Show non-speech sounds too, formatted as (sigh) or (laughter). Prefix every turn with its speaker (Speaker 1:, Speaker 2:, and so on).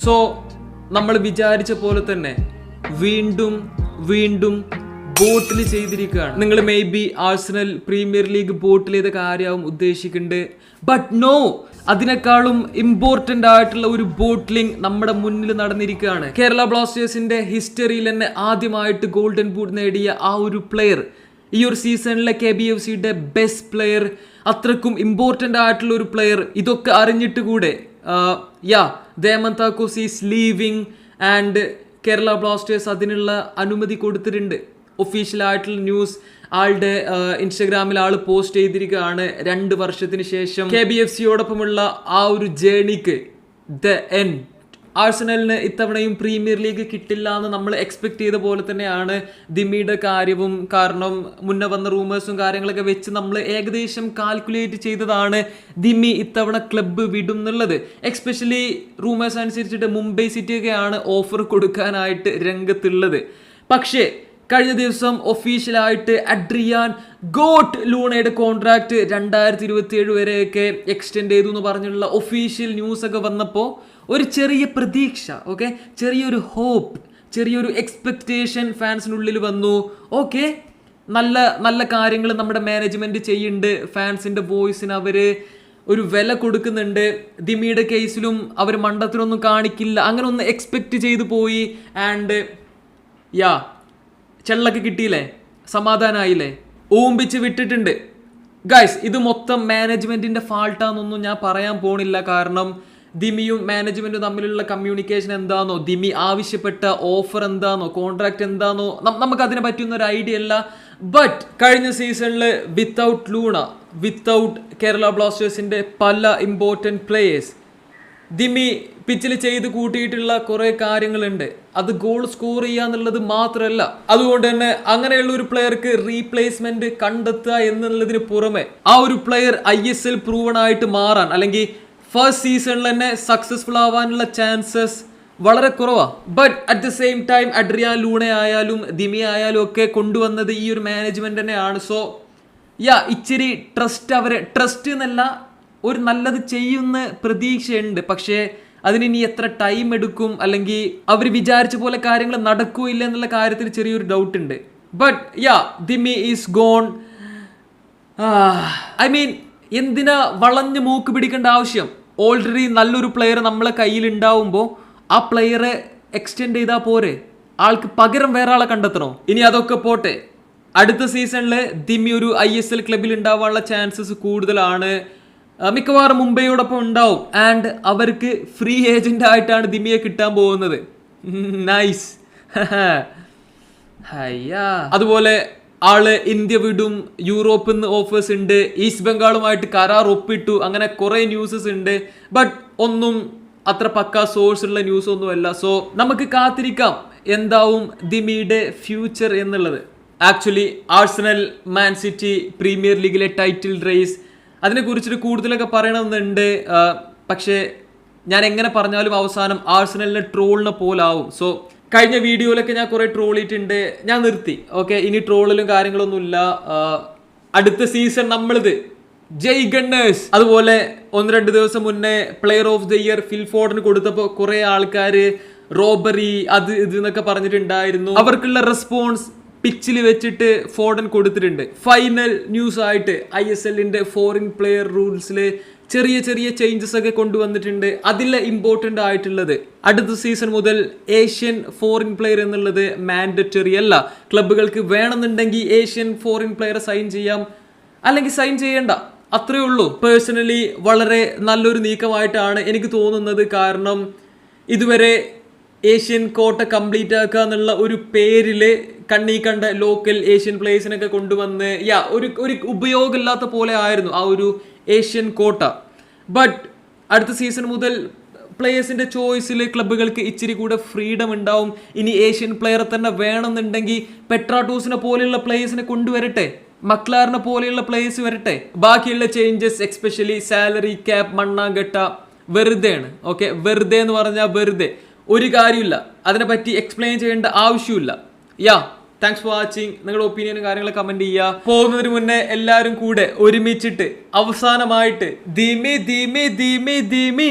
Speaker 1: So നമ്മൾ വിചാരിച്ച പോലെ തന്നെ വീണ്ടും വീണ്ടും ബോട്ടിൽ ചെയ്തിരിക്കുകയാണ്. നിങ്ങൾ maybe Arsenal Premier League bottle ചെയ്ത കാര്യമാവും ഉദ്ദേശിക്കുന്നുണ്ട് ബട്ട് നോ അതിനേക്കാളും ഇമ്പോർട്ടന്റ് ആയിട്ടുള്ള ഒരു ബോട്ട്ലിംഗ് നമ്മുടെ മുന്നിൽ നടന്നിരിക്കുകയാണ്. കേരള ബ്ലാസ്റ്റേഴ്സിന്റെ ഹിസ്റ്ററിയിൽ തന്നെ ആദ്യമായിട്ട് ഗോൾഡൻ ബൂട്ട് നേടിയ ആ ഒരു പ്ലെയർ ഈ ഒരു സീസണിലെ കെ ബി എഫ് സിയുടെ ബെസ്റ്റ് പ്ലെയർ അത്രക്കും ഇമ്പോർട്ടന്റ് ആയിട്ടുള്ള ഒരു പ്ലെയർ ഇതൊക്കെ അറിഞ്ഞിട്ട് കൂടെ yeah Diamantakos is leaving and Kerala Blasters അതിനുള്ള അനുമതി കൊടുത്തിട്ടുണ്ട്. ഒഫീഷ്യൽ ആയിട്ടുള്ള ന്യൂസ് ആളുടെ ഇൻസ്റ്റഗ്രാമിൽ ആൾ പോസ്റ്റ് ചെയ്തിരിക്കുകയാണ്. രണ്ട് വർഷത്തിന് ശേഷം കെ ബി എഫ് സിയോടൊപ്പമുള്ള ആ ഒരു ജേണിക്ക് ദ എൻ ആഴ്സണലിന് ഇത്തവണയും പ്രീമിയർ ലീഗ് കിട്ടില്ല എന്ന് നമ്മൾ എക്സ്പെക്ട് ചെയ്ത പോലെ തന്നെയാണ് ദിമിയുടെ കാര്യവും കാരണം മുന്നേ വന്ന റൂമേഴ്സും കാര്യങ്ങളൊക്കെ വെച്ച് നമ്മൾ ഏകദേശം കാൽക്കുലേറ്റ് ചെയ്തതാണ് ദിമ്മി ഇത്തവണ ക്ലബ്ബ് വിടും എന്നുള്ളത്. എക്സ്പെഷ്യലി റൂമേഴ്സ് അനുസരിച്ചിട്ട് മുംബൈ സിറ്റിയൊക്കെയാണ് ഓഫർ കൊടുക്കാനായിട്ട് രംഗത്തുള്ളത്. പക്ഷേ കഴിഞ്ഞ ദിവസം ഒഫീഷ്യലായിട്ട് അഡ്രിയാൻ ഗോട്ട് ലൂണയുടെ കോൺട്രാക്റ്റ് രണ്ടായിരത്തി ഇരുപത്തി ഏഴ് വരെയൊക്കെ എക്സ്റ്റെൻഡ് ചെയ്തു എന്ന് പറഞ്ഞുള്ള ഒഫീഷ്യൽ ന്യൂസ് ഒക്കെ വന്നപ്പോൾ ഒരു ചെറിയ പ്രതീക്ഷ ഓക്കെ ചെറിയൊരു ഹോപ്പ് ചെറിയൊരു എക്സ്പെക്റ്റേഷൻ ഫാൻസിനുള്ളിൽ വന്നു. ഓക്കെ നല്ല നല്ല കാര്യങ്ങൾ നമ്മുടെ മാനേജ്മെന്റ് ചെയ്യുന്നുണ്ട്. ഫാൻസിന്റെ വോയിസിന് അവർ ഒരു വില കൊടുക്കുന്നുണ്ട്. ദിമിയുടെ കേസിലും അവർ മണ്ടത്തിനൊന്നും കാണിക്കില്ല. അങ്ങനെ ഒന്ന് എക്സ്പെക്റ്റ് ചെയ്തു പോയി. ആൻഡ് യാ ചെള്ളൊക്കെ കിട്ടിയില്ലേ? സമാധാനമായില്ലേ ഓമ്പിച്ച് വിട്ടിട്ടുണ്ട്. ഗൈസ് ഇത് മൊത്തം മാനേജ്മെന്റിന്റെ ഫാൾട്ടാന്നൊന്നും ഞാൻ പറയാൻ പോണില്ല. കാരണം ദിമിയും മാനേജ്മെന്റും തമ്മിലുള്ള കമ്മ്യൂണിക്കേഷൻ എന്താണോ ദിമി ആവശ്യപ്പെട്ട ഓഫർ എന്താണോ കോൺട്രാക്ട് എന്താണോ നമുക്ക് അതിനെ പറ്റുന്ന ഒരു ഐഡിയ അല്ല. ബട്ട് കഴിഞ്ഞ സീസണിൽ വിത്തൗട്ട് ലൂണ വിത്തൗട്ട് കേരള ബ്ലാസ്റ്റേഴ്സിന്റെ പല ഇമ്പോർട്ടന്റ് പ്ലേയേഴ്സ് ദിമി പിച്ചിൽ ചെയ്ത് കൂട്ടിയിട്ടുള്ള കുറേ കാര്യങ്ങളുണ്ട്. അത് ഗോൾ സ്കോർ ചെയ്യുക എന്നുള്ളത് മാത്രമല്ല അതുകൊണ്ട് തന്നെ അങ്ങനെയുള്ള ഒരു പ്ലെയർക്ക് റീപ്ലേസ്മെന്റ് കണ്ടെത്തുക എന്നുള്ളതിന് പുറമെ ആ ഒരു player I S L proven ആയിട്ട് മാറാൻ അല്ലെങ്കിൽ ഫസ്റ്റ് സീസണിൽ തന്നെ സക്സസ്ഫുൾ ആവാനുള്ള ചാൻസസ് വളരെ കുറവാണ് but at the same time Adrian Luna ആയാലും ദിമി ആയാലും ഒക്കെ കൊണ്ടുവന്നത് ഈ ഒരു മാനേജ്മെന്റ് തന്നെയാണ്. സോ യാ ഇച്ചിരി ട്രസ്റ്റ് അവരെ ട്രസ്റ്റ് എന്നല്ല ഒരു നല്ലത് ചെയ്യുന്ന പ്രതീക്ഷയുണ്ട്. പക്ഷേ അതിന് എത്ര ടൈം എടുക്കും? അല്ലെങ്കിൽ അവർ വിചാരിച്ച പോലെ കാര്യങ്ങൾ നടക്കുകയില്ല ഇല്ല എന്നുള്ള കാര്യത്തിൽ ചെറിയൊരു ഡൗട്ട് ഉണ്ട്. But yeah Dimi is gone I mean എന്തിനാ വളഞ്ഞ് മൂക്ക് പിടിക്കേണ്ട ആവശ്യം? ഓൾറെഡി നല്ലൊരു പ്ലെയർ നമ്മളെ കയ്യിൽ ഉണ്ടാവുമ്പോൾ ആ പ്ലെയറെ എക്സ്റ്റെൻഡ് ചെയ്താൽ പോരെ? ആൾക്ക് പകരം വേറെ ആളെ കണ്ടെത്തണോ? ഇനി അതൊക്കെ പോട്ടെ. അടുത്ത സീസണിൽ ദിമ്മി ഒരു ഐ എസ് എൽ ക്ലബിൽ ഉണ്ടാവാനുള്ള ചാൻസസ് കൂടുതലാണ്. മിക്കവാറും മുംബൈയോടൊപ്പം ഉണ്ടാവും. ആൻഡ് അവർക്ക് ഫ്രീ ഏജന്റ് ആയിട്ടാണ് ദിമിയെ കിട്ടാൻ പോകുന്നത്. (laughs) നൈസ് (laughs) അതുപോലെ ആൾ ഇന്ത്യ വിടും യൂറോപ്പിൽ നിന്ന് ഓഫേഴ്സ് ഉണ്ട് ഈസ്റ്റ് ബംഗാളുമായിട്ട് കരാർ ഒപ്പിട്ടു അങ്ങനെ കുറെ ന്യൂസസ് ഉണ്ട്. ബട്ട് ഒന്നും അത്ര പക്ക സോഴ്സ് ഉള്ള ന്യൂസ് ഒന്നുമല്ല സോ നമുക്ക് കാത്തിരിക്കാം എന്താവും ദിമിയുടെ ഫ്യൂച്ചർ എന്നുള്ളത്. Actually Arsenal Man City Premier ലീഗിലെ ടൈറ്റിൽ റേസ് അതിനെ കുറിച്ചിട്ട് കൂടുതലൊക്കെ പറയണമെന്നുണ്ട്. പക്ഷേ ഞാൻ എങ്ങനെ പറഞ്ഞാലും അവസാനം ആഴ്സണലിനെ ട്രോളിനെ പോലാവും. സോ കഴിഞ്ഞ വീഡിയോയിലൊക്കെ ഞാൻ കുറേ ട്രോളിയിട്ടുണ്ട് ഞാൻ നിർത്തി. ഓക്കെ ഇനി ട്രോളിലും കാര്യങ്ങളൊന്നുമില്ല. അടുത്ത സീസൺ നമ്മളിത് ജയ് ഗണ്ണേഴ്സ്. അതുപോലെ ഒന്ന് രണ്ട് ദിവസം മുന്നേ പ്ലെയർ ഓഫ് ദി ഇയർ ഫിൽഫോർഡിന് കൊടുത്തപ്പോൾ കുറേ ആൾക്കാർ റോബറി അത് ഇത് എന്നൊക്കെ പറഞ്ഞിട്ടുണ്ടായിരുന്നു. അവർക്കുള്ള റെസ്പോൺസ് പിച്ചിൽ വെച്ചിട്ട് ഫോർഡൻ കൊടുത്തിട്ടുണ്ട്. ഫൈനൽ ന്യൂസ് ആയിട്ട് ഐ എസ് എല്ലിന്റെ ഫോറിൻ പ്ലെയർ റൂൾസിൽ ചെറിയ ചെറിയ ചേഞ്ചസ് ഒക്കെ കൊണ്ടുവന്നിട്ടുണ്ട്. അതിൽ ഇമ്പോർട്ടന്റ് ആയിട്ടുള്ളത്. അടുത്ത സീസൺ മുതൽ ഏഷ്യൻ ഫോറിൻ പ്ലെയർ എന്നുള്ളത് മാൻഡറ്ററി അല്ല. ക്ലബ്ബുകൾക്ക് വേണമെന്നുണ്ടെങ്കിൽ ഏഷ്യൻ ഫോറിൻ പ്ലെയർ സൈൻ ചെയ്യാം. അല്ലെങ്കിൽ സൈൻ ചെയ്യേണ്ട. അത്രേ ഉള്ളൂ. പേഴ്സണലി വളരെ നല്ലൊരു നീക്കമായിട്ടാണ് എനിക്ക് തോന്നുന്നത്. കാരണം ഇതുവരെ ഏഷ്യൻ കോട്ട കംപ്ലീറ്റ് ആക്കുക എന്നുള്ള ഒരു പേരിൽ കണ്ണീ കണ്ട ലോക്കൽ ഏഷ്യൻ പ്ലേയേഴ്സിനൊക്കെ കൊണ്ടുവന്ന് യാ ഒരു ഒരു ഉപയോഗമില്ലാത്ത പോലെ ആയിരുന്നു ആ ഒരു ഏഷ്യൻ കോട്ട. ബട്ട് അടുത്ത സീസൺ മുതൽ പ്ലേയേഴ്സിന്റെ ചോയ്സിൽ ക്ലബ്ബുകൾക്ക് ഇച്ചിരി കൂടെ ഫ്രീഡം ഉണ്ടാവും. ഇനി ഏഷ്യൻ പ്ലെയറെ തന്നെ വേണമെന്നുണ്ടെങ്കിൽ പെട്രാട്ടൂസിനെ പോലെയുള്ള പ്ലേയേഴ്സിനെ കൊണ്ടുവരട്ടെ. മക്ലാറിനെ പോലെയുള്ള പ്ലേയേഴ്സ് വരട്ടെ. ബാക്കിയുള്ള ചേഞ്ചസ് എക്സ്പെഷ്യലി സാലറി ക്യാപ്പ് മണ്ണാങ്കട്ട വെറുതെയാണ്. ഓക്കെ വെറുതെ എന്ന് പറഞ്ഞാൽ വെറുതെ. ഒരു കാര്യമില്ല. അതിനെപ്പറ്റി എക്സ്പ്ലെയിൻ ചെയ്യേണ്ട ആവശ്യമില്ല യാ താങ്ക്സ് ഫോർ വാച്ചിങ് നിങ്ങളുടെ ഒപ്പീനിയനും കാര്യങ്ങളും കമന്റ് ചെയ്യുക. പോകുന്നതിന് മുന്നേ എല്ലാവരും കൂടെ ഒരുമിച്ചിട്ട് അവസാനമായിട്ട് ധീമി ധീമി ധീമി ധീമി.